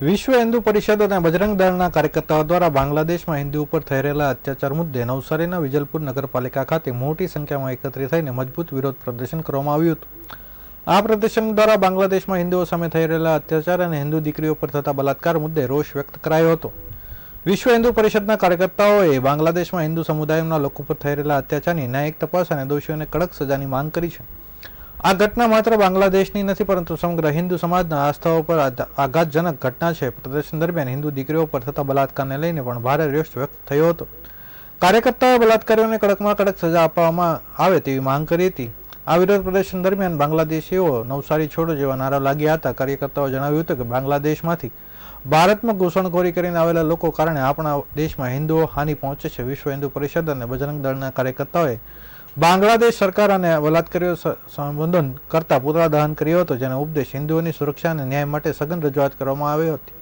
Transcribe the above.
વિશ્વ હિન્દુ પરિષદ અને બજરંગ દળના કાર્યકર્તાઓ દ્વારા બાંગ્લાદેશમાં હિન્દુ ઉપર થઈ રહેલા અત્યાચાર મુદ્દે નવસારીના વિજલપુર નગરપાલિકા ખાતે મોટી સંખ્યામાં એકત્રિત થઈને મજબૂત વિરોધ પ્રદર્શન કરવામાં આવ્યું હતું. આ પ્રદર્શન દ્વારા બાંગ્લાદેશમાં હિન્દુઓ સામે થઈ રહેલા અત્યાચાર અને હિન્દુ દીકરીઓ પર થતા બલાત્કાર મુદ્દે રોષ વ્યક્ત કરાયો હતો. વિશ્વ હિન્દુ પરિષદના કાર્યકર્તાઓએ બાંગ્લાદેશમાં હિન્દુ સમુદાયના લોકો પર થઈ રહેલા અત્યાચારની ન્યાયિક તપાસ અને દોષીઓને કડક સજાની માંગ કરી છે. આ ઘટના માત્ર બાંગ્લાદેશની નથી, પરંતુ સમગ્ર હિન્દુ સમાજના આસ્થાઓ પર આઘાતજનક ઘટના છે. પ્રદર્શન દરમિયાન હિન્દુ દીકરીઓ પર થતા બલાત્કારને લઈને પણ ભારે રોષ વ્યક્ત થયો હતો. કાર્યકર્તાઓએ બલાત્કારીઓને કડકમાં કડક સજા આપવામાં આવે તેવી માંગ કરી હતી. આ વિરોધ પ્રદર્શન દરમિયાન બાંગ્લાદેશીઓ નવસારી છોડો જેવા નારા લાગ્યા હતા. કાર્યકર્તાઓ જણાવ્યું હતું કે બાંગ્લાદેશમાંથી ભારતમાં ઘૂસણખોરી કરીને આવેલા લોકો કારણે આપણા દેશમાં હિન્દુઓ હાનિ પહોંચે છે. વિશ્વ હિન્દુ પરિષદ અને બજરંગ દળના કાર્યકર્તાઓએ બાંગ્લાદેશ સરકાર અને બલાત્કારીઓ સંબોધન કરતા પુતળા દહન કર્યો હતો, જેનો ઉપદેશ હિન્દુઓની સુરક્ષા અને ન્યાય માટે સઘન રજૂઆત કરવામાં આવી હતી.